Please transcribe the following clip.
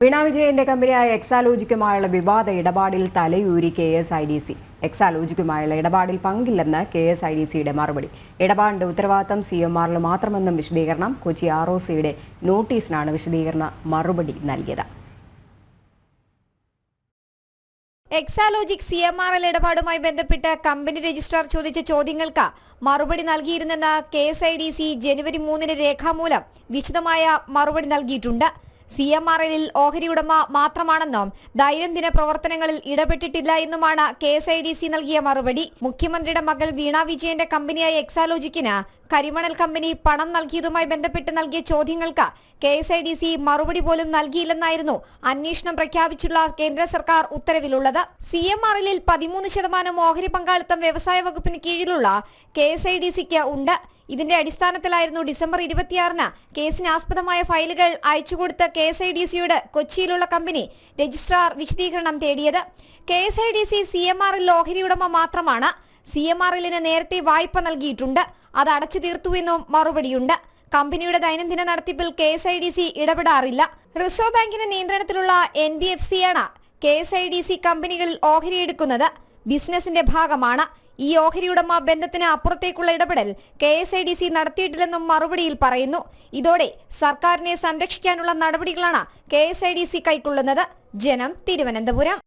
വീണ വിജയന്റെ കമ്പനിയായ എക്സാലോജിക്കുമായുള്ള വിവാദ ഇടപാടിൽ തലയൂരി K S I D C. എക്സാലോജിക്കുമായുള്ള ഇടപാടിൽ പങ്കില്ലെന്ന് കെ എസ് ഐ ഡി സിയുടെ മറുപടി. ഇടപാടിന്റെ ഉത്തരവാദിത്തം സി എം ആറിൽ മാത്രമെന്നും വിശദീകരണം കൊച്ചി ആർ ഒ സിയുടെ നോട്ടീസിനാണ് വിശദീകരണ മറുപടി നൽകിയത്. Exalogic C M R L ഇടപാടുമായി ബന്ധപ്പെട്ട് കമ്പനി രജിസ്ട്രാർ ചോദിച്ച ചോദ്യങ്ങൾക്ക് മറുപടി നൽകിയിരുന്നെന്ന് K S I D C ജനുവരി മൂന്നിന് രേഖാമൂലം വിശദമായ മറുപടി നൽകിയിട്ടുണ്ട്. സി എം ആർ എല്ലിൽ ഓഹരി ഉടമ മാത്രമാണെന്നും ദൈനംദിന പ്രവർത്തനങ്ങളിൽ ഇടപെട്ടിട്ടില്ല എന്നുമാണ് K S I D C നൽകിയ മറുപടി. മുഖ്യമന്ത്രിയുടെ മകൾ വീണ വിജയന്റെ കമ്പനിയായ എക്സാലോജിക്കിന് കരിമണൽ കമ്പനി പണം നൽകിയതുമായി ബന്ധപ്പെട്ട് നൽകിയ ചോദ്യങ്ങൾക്ക് K S I D C മറുപടി പോലും നൽകിയില്ലെന്നായിരുന്നു അന്വേഷണം പ്രഖ്യാപിച്ചുള്ള കേന്ദ്ര സർക്കാർ ഉത്തരവിലുള്ളത്. സി എം ആർ എല്ലിൽ പതിമൂന്ന് ശതമാനം ഓഹരി പങ്കാളിത്തം വ്യവസായ വകുപ്പിന് കീഴിലുള്ള കെ എസ് ഐ ഡി സിക്ക് ഉണ്ട്. ഇതിന്റെ അടിസ്ഥാനത്തിലായിരുന്നു ഡിസംബർ ഇരുപത്തിയാറിന് കേസിന് ആസ്പദമായ ഫയലുകൾ അയച്ചുകൊടുത്ത കെ എസ് ഐ ഡി സിയോട് കൊച്ചിയിലുള്ള കമ്പനി രജിസ്ട്രാർ വിശദീകരണം തേടിയത്. K S I D C C M ആറിൽ ഓഹരി ഉടമ മാത്രമാണ് സി എം ആർ എല്ലിന് നേരത്തെ വായ്പ നൽകിയിട്ടുണ്ട്. അത് അടച്ചു തീർത്തുവെന്നും മറുപടിയുണ്ട്. കമ്പനിയുടെ ദൈനംദിന നടത്തിപ്പിൽ K S I D C ഇടപെടാറില്ല. Reserve ബാങ്കിന്റെ നിയന്ത്രണത്തിലുള്ള N B F സിയാണ് K S I D C കമ്പനികളിൽ ഓഹരി എടുക്കുന്നത്. ബിസിനസിന്റെ ഭാഗമാണ്. ഈ ഓഹരിയുടമ ബന്ധത്തിന് അപ്പുറത്തേക്കുള്ള ഇടപെടൽ K S I D C നടത്തിയിട്ടില്ലെന്നും മറുപടിയിൽ പറയുന്നു. ഇതോടെ സർക്കാരിനെ സംരക്ഷിക്കാനുള്ള നടപടികളാണ് K S I D C കൈക്കൊള്ളുന്നത്. ജനം തിരുവനന്തപുരം.